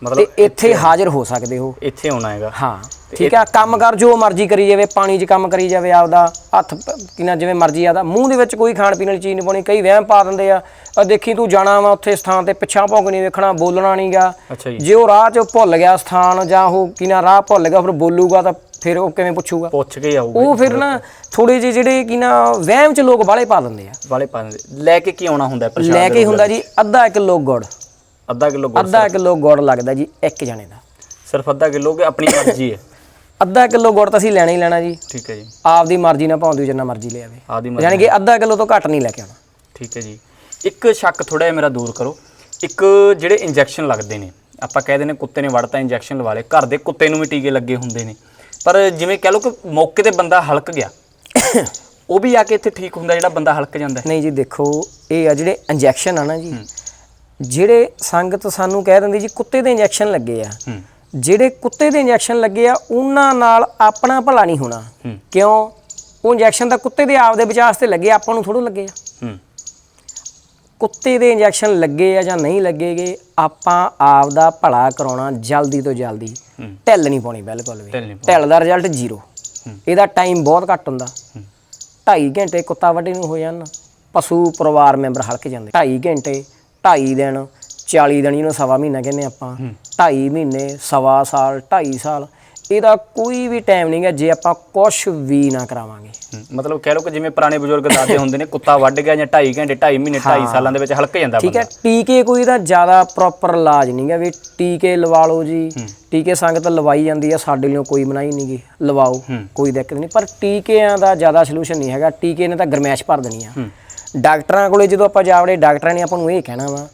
ਤੇ ਮਤਲਬ ਇੱਥੇ ਹਾਜ਼ਰ ਹੋ ਸਕਦੇ ਹੋ। ਇੱਥੇ ਆਉਣਾ ਹੈਗਾ। ਹਾਂ ਠੀਕ ਆ ਕੰਮ ਕਰ ਜੋ ਮਰਜ਼ੀ ਕਰੀ ਜਾਵੇ ਪਾਣੀ 'ਚ ਕੰਮ ਕਰੀ ਜਾਵੇ ਆਪਦਾ ਹੱਥ ਕਿਨਾ ਜਿਵੇਂ ਮਰਜ਼ੀ ਆਦਾ ਮੂੰਹ ਦੇ ਵਿੱਚ ਕੋਈ ਖਾਣ ਪੀਣ ਵਾਲੀ ਚੀਜ਼ ਨਹੀਂ ਪਾਉਣੀ ਕਈ ਵਹਿਮ ਪਾ ਦਿੰਦੇ ਆ। ਆ ਦੇਖੀ ਤੂੰ ਜਾਣਾ ਵਾ ਉੱਥੇ ਸਥਾਨ ਤੇ ਪਿੱਛਾ ਭੌਂਕ ਨਹੀਂ ਵੇਖਣਾ ਬੋਲਣਾ ਨਹੀਂਗਾ ਜੀ। ਉਹ ਰਾਹ 'ਚ ਭੁੱਲ ਗਿਆ ਸਥਾਨ ਜਾਂ ਉਹ ਕਿਨਾ ਰਾਹ ਭੁੱਲ ਗਿਆ ਫਿਰ ਬੋਲੂਗਾ ਤਾਂ ਫਿਰ ਉਹ ਕਿਵੇਂ ਪੁੱਛੂਗਾ? ਪੁੱਛ ਕੇ ਆਊਗਾ ਉਹ ਫਿਰ ਨਾ ਥੋੜੇ ਜਿਹੇ ਜਿਹੜੇ ਕਿ ਨਾ ਵਹਿਮ 'ਚ ਲੋਕ ਬਾਲੇ ਪਾ ਦਿੰਦੇ ਆ। ਵਾਲੇ ਪਾ ਦਿੰਦੇ। ਲੈ ਕੇ ਕੀ ਆਉਣਾ ਹੁੰਦਾ ਪ੍ਰਸ਼ਾਦ ਲੈ ਕੇ ਹੁੰਦਾ ਜੀ ਅੱਧਾ ਕਿਲੋ ਗੁੜ। ਅੱਧਾ ਕਿਲੋ ਗੁੜ ਅੱਧਾ ਕਿਲੋ ਗੁੜ ਲੱਗਦਾ ਜੀ ਇੱਕ ਜਣੇ ਦਾ। ਸਿਰਫ ਅੱਧਾ ਕਿਲੋ ਕਿ ਆਪਣੀ ਮਰਜ਼ੀ ਹੈ? ਅੱਧਾ ਕਿਲੋ ਗੁੜ ਤਾਂ ਅਸੀਂ ਲੈਣਾ ਹੀ ਲੈਣਾ ਜੀ। ਠੀਕ ਹੈ ਜੀ। ਆਪਦੀ ਮਰਜ਼ੀ ਨਾਲ ਭਾਉਂਦੀ ਜਿੰਨਾ ਮਰਜ਼ੀ ਲੈ ਆਵੇ। ਆਦੀ ਯਾਨੀ ਕਿ ਅੱਧਾ ਕਿਲੋ ਤੋਂ ਘੱਟ ਨਹੀਂ ਲੈ ਕੇ ਆਉਣਾ। ਠੀਕ ਹੈ ਜੀ। ਇੱਕ ਸ਼ੱਕ ਥੋੜਾ ਜਿਹਾ ਮੇਰਾ ਦੂਰ ਕਰੋ। ਇੱਕ ਜਿਹੜੇ ਇੰਜੈਕਸ਼ਨ ਲੱਗਦੇ ਨੇ ਆਪਾਂ ਕਹਿੰਦੇ ਨੇ ਕੁੱਤੇ ਨੇ ਵੜਤਾ ਇੰਜੈਕਸ਼ਨ ਲਵਾ ਲਏ। ਘਰ ਦੇ ਕੁੱਤੇ ਨੂੰ ਵੀ ਟੀਕੇ ਲੱਗੇ ਹੁੰਦੇ ਨੇ। ਪਰ ਜਿਵੇਂ ਕਹ ਲਓ ਕਿ ਮੌਕੇ ਤੇ ਬੰਦਾ ਹਲਕ ਗਿਆ ਉਹ ਵੀ ਆ ਕੇ ਇੱਥੇ ਠੀਕ ਹੁੰਦਾ ਜਿਹੜਾ ਬੰਦਾ ਹਲਕ ਜਾਂਦਾ ਨਹੀਂ ਜੀ ਦੇਖੋ ਇਹ ਆ ਜਿਹੜੇ ਇੰਜੈਕਸ਼ਨ ਆ ਨਾ ਜੀ ਜਿਹੜੇ ਸੰਗਤ ਸਾਨੂੰ ਕਹਿ ਦਿੰਦੀ ਜੀ ਕੁੱਤੇ ਦੇ ਇੰਜੈਕਸ਼ਨ ਲੱਗੇ ਆ। ਜਿਹੜੇ ਕੁੱਤੇ ਦੇ ਇੰਜੈਕਸ਼ਨ ਲੱਗੇ ਆ ਉਹਨਾਂ ਨਾਲ ਆਪਣਾ ਭਲਾ ਨਹੀਂ ਹੋਣਾ। ਕਿਉਂ? ਉਹ ਇੰਜੈਕਸ਼ਨ ਤਾਂ ਕੁੱਤੇ ਦੇ ਆਪ ਦੇ ਬਚਾਅ ਵਾਸਤੇ ਲੱਗੇ ਆਪਾਂ ਨੂੰ ਥੋੜੋ ਲੱਗੇ ਆ। ਕੁੱਤੇ ਦੇ ਇੰਜੈਕਸ਼ਨ ਲੱਗੇ ਆ ਜਾਂ ਨਹੀਂ ਲੱਗੇਗੇ ਆਪਾਂ ਆਪ ਦਾ ਭਲਾ ਕਰਾਉਣਾ ਜਲਦੀ ਤੋਂ ਜਲਦੀ। ਢਿੱਲ ਨਹੀਂ ਪਾਉਣੀ ਬਿਲਕੁਲ ਵੀ। ਢਿੱਲ ਦਾ ਰਿਜ਼ਲਟ ਜ਼ੀਰੋ ਇਹਦਾ ਟਾਈਮ ਬਹੁਤ ਘੱਟ ਹੁੰਦਾ। 2.5 ਘੰਟੇ ਕੁੱਤਾ ਵੱਢੇ ਨੂੰ ਹੋ ਜਾਣ ਪਸ਼ੂ ਪਰਿਵਾਰ ਮੈਂਬਰ ਹਲਕ ਜਾਂਦੇ। 2.5 ਘੰਟੇ 2.5 ਦਿਨ 40 ਦਿਨ ਜਿਹਨੂੰ ਸਵਾ ਮਹੀਨਾ ਕਹਿੰਦੇ ਆਪਾਂ। 2.5 ਮਹੀਨੇ ਸਵਾ ਸਾਲ 2.5 ਸਾਲ ਇਹਦਾ ਕੋਈ ਵੀ ਟਾਈਮ ਨਹੀਂ ਹੈ ਜੇ ਆਪਾਂ ਕੁਝ ਵੀ ਨਾ ਕਰਾਵਾਂਗੇ। ਮਤਲਬ ਕਹਿ ਲਓ ਕਿ ਜਿਵੇਂ ਪੁਰਾਣੇ ਬਜ਼ੁਰਗ ਦੱਸਦੇ ਹੁੰਦੇ ਨੇ ਕੁੱਤਾ ਵੱਢ ਗਿਆ ਜਾਂ 2.5 ਘੰਟੇ 2.5 ਮਹੀਨੇ 2.5 ਸਾਲਾਂ ਦੇ ਵਿੱਚ ਹਲਕ ਜਾਂਦਾ ਠੀਕ ਹੈ ਟੀਕੇ ਕੋਈ ਦਾ ਜ਼ਿਆਦਾ ਪ੍ਰੋਪਰ ਇਲਾਜ ਨਹੀਂ ਹੈ ਵੀ ਟੀਕੇ ਲਵਾ ਲਓ ਜੀ। ਟੀਕੇ ਸੰਗਤ ਲਵਾਈ ਜਾਂਦੀ ਹੈ ਸਾਡੇ ਲਈ ਕੋਈ ਮਨਾਹੀ ਨਹੀਂ ਗੀ ਲਵਾਓ ਕੋਈ ਦਿੱਕਤ ਨਹੀਂ ਪਰ ਟੀਕਿਆਂ ਦਾ ਜ਼ਿਆਦਾ ਸੋਲੂਸ਼ਨ ਨਹੀਂ ਹੈਗਾ ਟੀਕੇ ਨੇ ਤਾਂ ਗਰਮੈਸ਼ ਭਰ ਦੇਣੀ ਆ। ਡਾਕਟਰਾਂ ਕੋਲੇ ਜਦੋਂ ਆਪਾਂ ਜਾਵੜੇ ਡਾਕਟਰਾਂ ਨੇ ਆਪਾਂ ਨੂੰ ਇਹ ਕਹਿਣਾ ਵਾ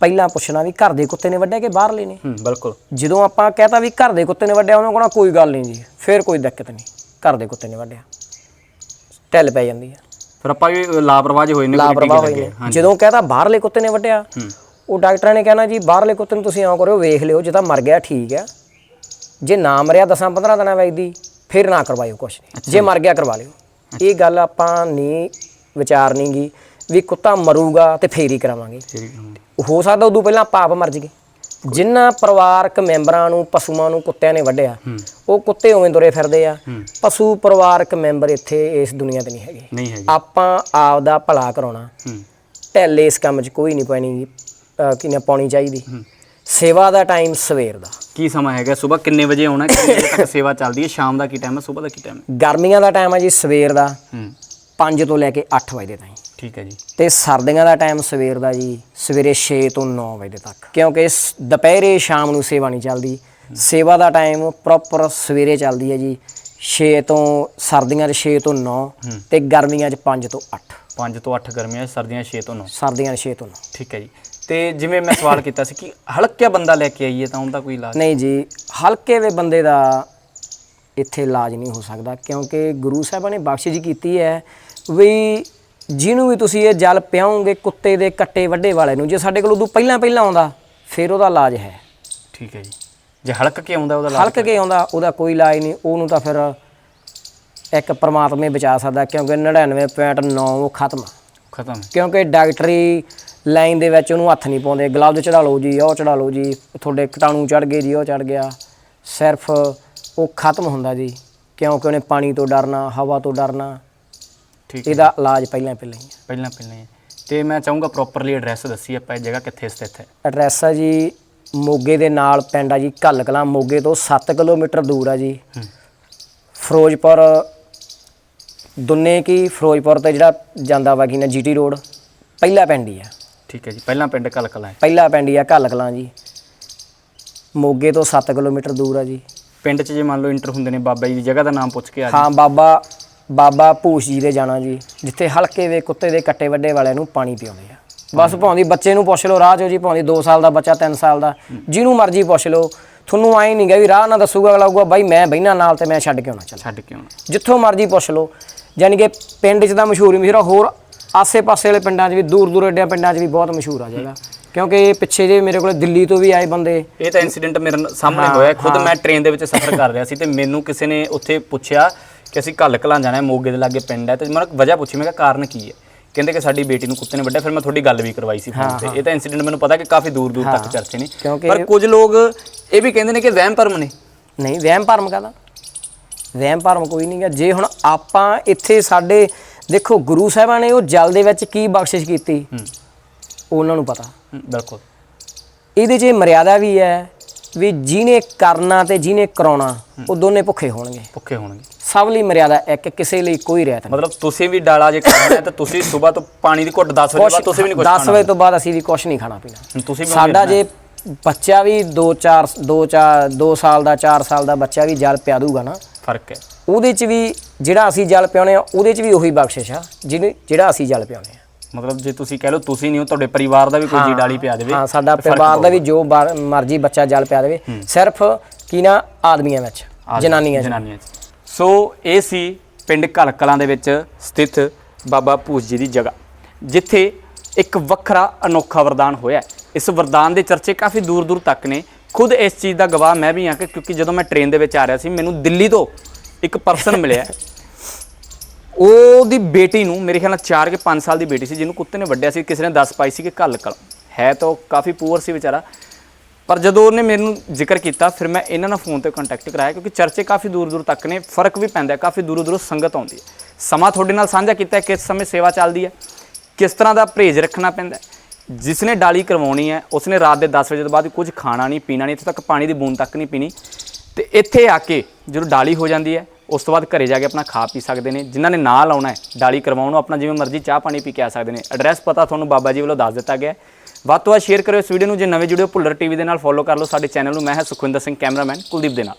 ਪਹਿਲਾਂ ਪੁੱਛਣਾ ਵੀ ਘਰ ਦੇ ਕੁੱਤੇ ਨੇ ਵੱਢਿਆ ਕਿ ਬਾਹਰਲੇ ਨੇ? ਹੂੰ ਬਿਲਕੁਲ। ਜਦੋਂ ਆਪਾਂ ਕਹਤਾ ਵੀ ਘਰ ਦੇ ਕੁੱਤੇ ਨੇ ਵੱਢਿਆ ਉਹਨਾਂ ਕੋਲ ਕੋਈ ਗੱਲ ਨਹੀਂ ਜੀ ਫਿਰ ਕੋਈ ਦਿੱਕਤ ਨਹੀਂ ਘਰ ਦੇ ਕੁੱਤੇ ਨੇ ਵੱਢਿਆ। ਢਿੱਲ ਪੈ ਜਾਂਦੀ ਹੈ ਫਿਰ ਆਪਾਂ ਵੀ ਲਾਪਰਵਾਹ ਜਿਹੇ ਹੋਏ ਨੇ ਲਾਪਰਵਾਹ ਹੋਏ। ਨੇ। ਜਦੋਂ ਕਹਤਾ ਬਾਹਰਲੇ ਕੁੱਤੇ ਨੇ ਵੱਢਿਆ ਹੂੰ। ਉਹ ਡਾਕਟਰਾਂ ਨੇ ਕਹਿਣਾ ਜੀ ਬਾਹਰਲੇ ਕੁੱਤੇ ਨੂੰ ਤੁਸੀਂ ਆਉਂ ਕਰੋ ਵੇਖ ਲਿਓ ਜੇ ਤਾਂ ਮਰ ਗਿਆ ਠੀਕ ਆ। ਜੇ ਨਾ ਮਰਿਆ 10 15 ਦਿਨਾਂ ਵੈਦੀ ਫਿਰ ਨਾ ਕਰਵਾਇਓ ਕੁਛ ਨਹੀਂ। ਜੇ ਮਰ ਗਿਆ ਕਰਵਾ ਲਿਓ। ਇਹ ਗੱਲ ਆਪਾਂ ਨਹੀਂ ਵਿਚਾਰਨੀ ਗੀ ਵੀ ਕੁੱਤਾ ਮਰੂਗਾ ਤੇ ਫੇਰ ਹੀ ਕਰਾਵਾਂਗੇ। ਹੈ। ਸਕਦਾ ਉਦੋਂ ਪਹਿਲਾਂ ਆਪਾਂ ਆਪ ਮਰ ਜਗੇ ਜਿਨ੍ਹਾਂ ਪਰਿਵਾਰਕ ਮੈਂਬਰਾਂ ਨੂੰ ਪਸ਼ੂਆਂ ਨੂੰ ਕੁੱਤਿਆਂ ਨੇ ਵੱਢਿਆ ਉਹ ਕੁੱਤੇ ਉਵੇਂ ਤੁਰੇ ਫਿਰਦੇ ਆ। ਪਸ਼ੂ ਪਰਿਵਾਰਕ ਮੈਂਬਰ ਇੱਥੇ ਇਸ ਦੁਨੀਆ ਤੇ ਨਹੀਂ ਹੈਗੇ। ਨਹੀਂ ਆਪਾਂ ਆਪ ਦਾ ਭਲਾ ਕਰਾਉਣਾ। ਢਿੱਲ ਇਸ ਕੰਮ 'ਚ ਕੋਈ ਨਹੀਂ ਪੈਣੀ ਕਿਨੇ ਪਾਉਣੀ ਚਾਹੀਦੀ। ਸੇਵਾ ਦਾ ਟਾਈਮ ਸਵੇਰ ਦਾ। ਕੀ ਸਮਾਂ ਹੈਗਾ? ਸਵੇਰ ਕਿੰਨੇ ਵਜੇ ਆਉਣਾ? ਕਿੰਨੇ ਵਜੇ ਤੱਕ ਸੇਵਾ ਚੱਲਦੀ ਹੈ? ਸ਼ਾਮ ਦਾ ਕੀ ਟਾਈਮ ਹੈ? ਸਵੇਰ ਦਾ ਕੀ ਟਾਈਮ ਹੈ? ਗਰਮੀਆਂ ਦਾ ਟਾਈਮ ਹੈ ਜੀ ਸਵੇਰ ਦਾ। 5 ਤੋਂ ਲੈ ਕੇ 8 ਵਜੇ ਤਾਈਂ। ਠੀਕ ਹੈ ਜੀ। ਤੇ ਸਰਦੀਆਂ ਦਾ ਟਾਈਮ ਸਵੇਰ ਦਾ ਜੀ ਸਵੇਰੇ 6 ਤੋਂ 9 ਵਜੇ ਤੱਕ। ਕਿਉਂਕਿ ਦੁਪਹਿਰੇ ਸ਼ਾਮ ਨੂੰ ਸੇਵਾ ਨਹੀਂ ਚੱਲਦੀ। ਸੇਵਾ ਦਾ ਟਾਈਮ ਪ੍ਰੋਪਰ ਸਵੇਰੇ ਚੱਲਦੀ ਹੈ ਜੀ 6 ਤੋਂ ਸਰਦੀਆਂ 'ਚ 6 ਤੋਂ 9 ਤੇ ਗਰਮੀਆਂ 'ਚ 5 ਤੋਂ 8 5 ਤੋਂ 8 ਗਰਮੀਆਂ 'ਚ, ਸਰਦੀਆਂ 6 ਤੋਂ 9 ਸਰਦੀਆਂ 'ਚ 6 ਤੋਂ 9 ਠੀਕ ਹੈ ਜੀ। ਤੇ ਜਿਵੇਂ ਮੈਂ ਸਵਾਲ ਕੀਤਾ ਸੀ ਕਿ ਹਲਕਿਆ ਬੰਦਾ ਲੈ ਕੇ ਆਈਏ ਤਾਂ ਉਹਦਾ ਕੋਈ ਇਲਾਜ? ਨਹੀਂ ਜੀ ਹਲਕੇ ਵੇ ਬੰਦੇ ਦਾ ਇੱਥੇ ਇਲਾਜ ਨਹੀਂ ਹੋ ਸਕਦਾ ਕਿਉਂਕਿ ਗੁਰੂ ਸਾਹਿਬਾਂ ਨੇ ਬਖਸ਼ਿਸ਼ ਕੀਤੀ ਹੈ ਵੀ ਜਿਹਨੂੰ ਵੀ ਤੁਸੀਂ ਇਹ ਜਲ ਪਿਆਉਂਗੇ ਕੁੱਤੇ ਦੇ ਕੱਟੇ ਵੱਡੇ ਵਾਲੇ ਨੂੰ ਜੇ ਸਾਡੇ ਕੋਲ ਉਦੋਂ ਪਹਿਲਾਂ ਪਹਿਲਾਂ ਆਉਂਦਾ ਫਿਰ ਉਹਦਾ ਇਲਾਜ ਹੈ। ਠੀਕ ਹੈ ਜੀ। ਜੇ ਹਲਕ ਕੇ ਆਉਂਦਾ ਉਹਦਾ ਇਲਾਜ ਹਲਕ ਕੇ ਆਉਂਦਾ ਉਹਦਾ ਕੋਈ ਇਲਾਜ ਨਹੀਂ ਉਹਨੂੰ ਤਾਂ ਫਿਰ ਇੱਕ ਪ੍ਰਮਾਤਮਾ ਹੀ ਬਚਾ ਸਕਦਾ ਕਿਉਂਕਿ 99.9 ਉਹ ਖਤਮ। ਖਤਮ। ਕਿਉਂਕਿ ਡਾਕਟਰੀ ਲਾਈਨ ਦੇ ਵਿੱਚ ਉਹਨੂੰ ਹੱਥ ਨਹੀਂ ਪਾਉਂਦੇ ਗਲਵਜ਼ ਚੜਾ ਲਓ ਜੀ ਉਹ ਚੜਾ ਲਓ ਜੀ ਤੁਹਾਡੇ ਕੀਟਾਣੂ ਚੜ ਗਏ ਜੀ ਉਹ ਚੜ ਗਿਆ। ਸਿਰਫ ਉਹ ਖਤਮ ਹੁੰਦਾ ਜੀ ਕਿਉਂਕਿ ਉਹਨੇ ਪਾਣੀ ਤੋਂ ਡਰਨਾ ਹਵਾ ਤੋਂ ਡਰਨਾ ਠੀਕ ਇਹਦਾ ਇਲਾਜ ਪਹਿਲਾਂ ਪਹਿਲਾਂ ਹੀ ਹੈ। ਪਹਿਲਾਂ ਪਹਿਲਾਂ ਹੀ। ਤੇ ਮੈਂ ਚਾਹੂੰਗਾ ਪ੍ਰੋਪਰਲੀ ਐਡਰੈਸ ਦੱਸੀ ਆਪਾਂ ਇਹ ਜਗ੍ਹਾ ਕਿੱਥੇ ਸਥਿਤ ਹੈ। ਐਡਰੈਸ ਆ ਜੀ ਮੋਗੇ ਦੇ ਨਾਲ ਪਿੰਡ ਆ ਜੀ ਘੱਲ ਕਲਾਂ ਮੋਗੇ ਤੋਂ 7 ਕਿਲੋਮੀਟਰ ਦੂਰ ਆ ਜੀ। ਹੂੰ। ਫਿਰੋਜ਼ਪੁਰ ਦੁੰਨੇ ਕੀ ਫਿਰੋਜ਼ਪੁਰ ਤੇ ਜਿਹੜਾ ਜਾਂਦਾ ਵਾ ਕੀ ਨਾ ਜੀਟੀ ਰੋਡ ਪਹਿਲਾ ਪਿੰਡ ਹੀ ਆ। ਠੀਕ ਹੈ ਜੀ ਪਹਿਲਾਂ ਪਿੰਡ ਕਲਕਲਾ ਹੈ। ਪਹਿਲਾ ਪਿੰਡ ਹੀ ਆ ਘੱਲ ਕਲਾਂ ਜੀ। ਮੋਗੇ ਤੋਂ 7 ਕਿਲੋਮੀਟਰ ਦੂਰ ਆ ਜੀ। ਪਿੰਡ 'ਚ ਜੇ ਮੰਨ ਲਓ ਇੰਟਰ ਹੁੰਦੇ ਨੇ ਬਾਬਾ ਜੀ ਦੀ ਜਗ੍ਹਾ ਦਾ ਨਾਮ ਪੁੱਛ ਕੇ ਆ ਹਾਂ ਬਾਬਾ ਬਾਬਾ ਭੂਸ਼ ਜੀ ਦੇ ਜਾਣਾ ਜੀ ਜਿੱਥੇ ਹਲਕੇ ਵੇ ਕੁੱਤੇ ਦੇ ਕੱਟੇ ਵੱਡੇ ਵਾਲਿਆਂ ਨੂੰ ਪਾਣੀ ਪਿਆਉਂਦੇ ਆ। ਬਸ ਭਾਉਂਦੀ ਬੱਚੇ ਨੂੰ ਪੁੱਛ ਲਓ ਰਾਹ 'ਚੋਂ ਜੀ ਭਾਉਂਦੀ 2 ਸਾਲ ਦਾ ਬੱਚਾ 3 ਸਾਲ ਦਾ ਜਿਹਨੂੰ ਮਰਜ਼ੀ ਪੁੱਛ ਲਓ। ਤੁਹਾਨੂੰ ਆਏ ਨਹੀਂ ਗਾ ਵੀ ਰਾਹ ਨਾ ਦੱਸੂਗਾ ਅਗਲਾ ਕਹੂਗਾ ਬਾਈ ਮੈਂ ਬਹਿਣਾ ਨਾਲ ਤੇ ਮੈਂ ਛੱਡ ਕੇ ਆਉਣਾ ਚੱਲ। ਛੱਡ ਕੇ ਆਉਣਾ। ਜਿੱਥੋਂ ਮਰਜ਼ੀ ਪੁੱਛ ਲਓ। ਯਾਨੀ ਕਿ ਪਿੰਡ 'ਚ ਤਾਂ ਮਸ਼ਹੂਰ ਹੀ ਮਸ਼ਹੂਰ ਆ, ਹੋਰ ਆਸੇ-ਪਾਸੇ ਵਾਲੇ ਪਿੰਡਾਂ 'ਚ ਵੀ ਦੂਰ ਦੂਰ ਏਡਿਆਂ ਪਿੰਡਾਂ 'ਚ ਵੀ ਬਹੁਤ ਮਸ਼ਹੂਰ ਆ ਜਗ੍ਹਾ ਕਿਉਂਕਿ ਪਿੱਛੇ ਜੇ ਮੇਰੇ ਕੋਲ ਦਿੱਲੀ ਤੋਂ ਵੀ ਆਏ ਬੰਦੇ ਇਹ ਤਾਂ ਇਨਸੀਡੈਂਟ ਮੇਰੇ ਨਾਲ ਸਾਹਮਣੇ ਹੋਇਆ। ਖੁਦ ਮੈਂ ਟ੍ਰੇਨ ਦੇ ਵਿੱਚ ਸਫ਼ਰ ਕਰ ਰਿਹਾ ਸੀ ਤੇ ਮੈਨੂੰ ਕਿਸੇ ਨੇ ਉੱਥੇ ਪੁੱਛਿਆ ਕਿ ਅਸੀਂ ਕੱਲ ਕਲਾਂ ਜਾਣਾ ਹੈ ਮੋਗੇ ਦੇ ਲਾਗੇ ਪਿੰਡ ਹੈ ਤੇ ਮੈਂ ਵਜ੍ਹਾ ਪੁੱਛੀ ਮੈਂ ਕਿਹਾ ਕਾਰਨ ਕੀ ਹੈ? ਕਹਿੰਦੇ ਕਿ ਸਾਡੀ ਬੇਟੀ ਨੂੰ ਕੁੱਤੇ ਨੇ ਵੱਢਿਆ ਫਿਰ ਮੈਂ ਤੁਹਾਡੀ ਗੱਲ ਵੀ ਕਰਵਾਈ ਸੀ ਫੋਨ ਤੇ। ਇਹ ਤਾਂ ਇਨਸੀਡੈਂਟ ਮੈਨੂੰ ਪਤਾ ਕਿ ਕਾਫੀ ਦੂਰ ਦੂਰ ਤੱਕ ਚਰਚੇ ਨੇ। ਕਿਉਂਕਿ- ਪਰ ਕੁਝ ਲੋਕ ਇਹ ਵੀ ਕਹਿੰਦੇ ਨੇ ਕਿ ਵਹਿਮ ਭਰਮ ਨੇ। ਨਹੀਂ ਵਹਿਮ ਭਰਮ ਕਾਹਦਾ? ਵਹਿਮ ਭਰਮ ਕੋਈ ਨਹੀਂ ਗਾ। ਜੇ ਹੁਣ ਆਪਾਂ ਇੱਥੇ ਸਾਡੇ ਦੇਖੋ ਗੁਰੂ ਸਾਹਿਬਾਂ ਨੇ ਉਹ ਜਲ ਦੇ ਵਿੱਚ ਕੀ ਬਖਸ਼ਿਸ਼ ਕੀਤੀ? ਉਹਨਾਂ ਨੂੰ ਪਤਾ। ਬਿਲਕੁਲ। ਇਹਦੇ 'ਚ ਮਰਿਆਦਾ ਵੀ ਹੈ ਵੀ ਜਿਹਨੇ ਕਰਨਾ ਤੇ ਜਿਹਨੇ ਕਰਾਉਣਾ ਉਹ ਦੋਨੇ ਭੁੱਖੇ ਹੋਣਗੇ। ਭੁੱਖੇ ਹੋਣਗੇ। ਸਭ ਲਈ ਮਰਿਆਦਾ ਇੱਕ ਕਿਸੇ ਲਈ ਕੋਈ ਰਹਿਤ ਨਹੀਂ। ਮਤਲਬ ਤੁਸੀਂ ਵੀ ਡਾਲਾ ਜੇ ਕਰਨਾ ਹੈ ਤਾਂ ਤੁਸੀਂ ਸਵੇਰ ਤੋਂ ਪਾਣੀ ਦੀ ਘੁੱਟ 10 ਵਜੇ ਬਾਅਦ ਤੁਸੀਂ ਵੀ ਨਹੀਂ ਕੁਝ 10 ਵਜੇ ਤੋਂ ਬਾਅਦ ਅਸੀਂ ਵੀ ਕੁਝ ਨਹੀਂ ਖਾਣਾ ਪੀਣਾ। ਤੁਸੀਂ ਵੀ ਸਾਡਾ ਜੇ ਬੱਚਾ ਵੀ 2 4 2 4 2 ਸਾਲ ਦਾ 4 ਸਾਲ ਦਾ ਬੱਚਾ ਵੀ ਜਲ ਪਿਆ ਦੂਗਾ ਨਾ ਫ਼ਰਕ ਹੈ। ਉਹਦੇ 'ਚ ਵੀ ਜਿਹੜਾ ਅਸੀਂ ਜਲ ਪਿਆਉਣੇ ਆ ਉਹਦੇ 'ਚ ਵੀ ਉਹੀ ਬਖਸ਼ਿਸ਼ ਆ ਜਿਹਨੇ ਜਿਹੜਾ ਅਸੀਂ ਜਲ ਪਿਆਉਣੇ ਆ। ਮਤਲਬ ਜੇ ਤੁਸੀਂ ਕਹਿ ਲਓ ਤੁਸੀਂ ਨਹੀਂ ਹੋ ਤੁਹਾਡੇ ਪਰਿਵਾਰ ਦਾ ਵੀ ਕੋਈ ਜੀ ਡਾਲੀ ਪਿਆ ਦੇਵੇ ਹਾਂ ਸਾਡਾ ਪਰਿਵਾਰ ਦਾ ਵੀ ਜੋ ਬਾਰ- ਮਰਜ਼ੀ ਬੱਚਾ ਜਲ ਪਿਆ ਦੇਵੇ ਸਿਰਫ ਕੀ ਨਾ ਆਦਮੀਆਂ ਵਿੱਚ ਜਨਾਨੀਆਂ 'ਚ ਜਨਾਨੀਆਂ 'ਚ ਸੋ ਇਹ ਸੀ ਪਿੰਡ ਕਲਕਲਾਂ ਦੇ ਵਿੱਚ ਸਥਿਤ ਬਾਬਾ ਭੂਸ ਜੀ ਦੀ ਜਗ੍ਹਾ ਜਿੱਥੇ ਇੱਕ ਵੱਖਰਾ ਅਨੋਖਾ ਵਰਦਾਨ ਹੋਇਆ ਹੈ। ਇਸ ਵਰਦਾਨ ਦੇ ਚਰਚੇ ਕਾਫੀ ਦੂਰ ਦੂਰ ਤੱਕ ਨੇ। ਖੁਦ ਇਸ ਚੀਜ਼ ਦਾ ਗਵਾਹ ਮੈਂ ਵੀ ਹਾਂ ਕਿ ਕਿਉਂਕਿ ਜਦੋਂ ਮੈਂ ਟ੍ਰੇਨ ਦੇ ਵਿੱਚ ਆ ਰਿਹਾ ਸੀ ਮੈਨੂੰ ਦਿੱਲੀ ਤੋਂ ਇੱਕ ਪਰਸਨ ਮਿਲਿਆ ਉਹਦੀ ਬੇਟੀ ਨੂੰ ਮੇਰੇ ਖਿਆਲ ਨਾਲ 4 ਕੇ 5 ਸਾਲ ਦੀ ਬੇਟੀ ਸੀ, ਜਿਹਨੂੰ ਕੁੱਤੇ ਨੇ ਵੱਢਿਆ ਸੀ, ਕਿਸੇ ਨੇ ਦੱਸ ਪਾਈ ਸੀ ਕਿ ਘੱਲ ਕਲ। ਹੈ ਤਾਂ ਉਹ ਕਾਫੀ ਪੂਅਰ ਸੀ ਵਿਚਾਰਾ। ਪਰ ਜਦੋਂ ਉਹਨੇ ਮੈਨੂੰ ਜ਼ਿਕਰ ਕੀਤਾ, ਫਿਰ ਮੈਂ ਇਹਨਾਂ ਨਾਲ ਫੋਨ ਤੇ ਕੰਟੈਕਟ ਕਰਾਇਆ, ਕਿਉਂਕਿ ਚਰਚੇ ਕਾਫੀ ਦੂਰ ਦੂਰ ਤੱਕ ਨੇ, ਫ਼ਰਕ ਵੀ ਪੈਂਦਾ ਕਾਫੀ ਦੂਰੋਂ ਦੂਰੋਂ ਸੰਗਤ ਆਉਂਦੀ ਹੈ। ਸਮਾਂ ਤੁਹਾਡੇ ਨਾਲ ਸਾਂਝਾ ਕੀਤਾ ਕਿਸ ਸਮੇਂ ਸੇਵਾ ਚੱਲਦੀ ਹੈ, ਕਿਸ ਤਰ੍ਹਾਂ ਦਾ ਪਰਹੇਜ਼ ਰੱਖਣਾ ਪੈਂਦਾ ਜਿਸ ਨੇ ਡਾਲੀ ਕਰਵਾਉਣੀ ਹੈ, ਉਸਨੇ ਰਾਤ ਦੇ 10 ਵਜੇ ਤੋਂ ਬਾਅਦ ਕੁਝ ਖਾਣਾ ਨਹੀਂ, ਪੀਣਾ ਨਹੀਂ, ਇੱਥੇ ਤੱਕ ਪਾਣੀ ਦੀ ਬੂੰਦ ਤੱਕ ਨਹੀਂ ਪੀਣੀ। ਤੇ ਇੱਥੇ ਆ ਕੇ ਜਦੋਂ ਡਾਲੀ ਹੋ ਜਾਂਦੀ ਹੈ ਉਸ ਤੋਂ ਬਾਅਦ ਘਰੇ ਜਾ ਕੇ ਆਪਣਾ ਖਾ ਪੀ ਸਕਦੇ ਨੇ, ਜਿਨ੍ਹਾਂ ਨੇ ਨਾ ਲਾਉਣਾ ਹੈ, ਡਾਲੀ ਕਰਵਾਉਣ ਨੂੰ ਆਪਣਾ ਜਿਵੇਂ ਮਰਜ਼ੀ ਚਾਹ ਪਾਣੀ ਪੀ ਕੇ ਆ ਸਕਦੇ ਨੇ। ਐਡਰੈਸ ਪਤਾ ਤੁਹਾਨੂੰ ਬਾਬਾ ਜੀ ਵੱਲੋਂ ਦੱਸ ਦਿੱਤਾ ਗਿਆ ਵੱਧ ਤੋਂ ਵੱਧ ਸ਼ੇਅਰ ਕਰਿਓ ਇਸ ਵੀਡੀਓ ਨੂੰ, ਜੇ ਨਵੇਂ ਜੁੜਿਓ ਭੁੱਲਰ ਟੀਵੀ ਦੇ ਨਾਲ ਫੋਲੋ ਕਰ ਲਓ। ਸਾਡੇ ਚੈਨਲ ਨੂੰ ਮੈਂ ਹਾਂ ਸੁਖਵਿੰਦਰ ਸਿੰਘ ਕੈਮਰਾਮੈਨ ਕੁਲਦੀਪ ਦੇ ਨਾਲ।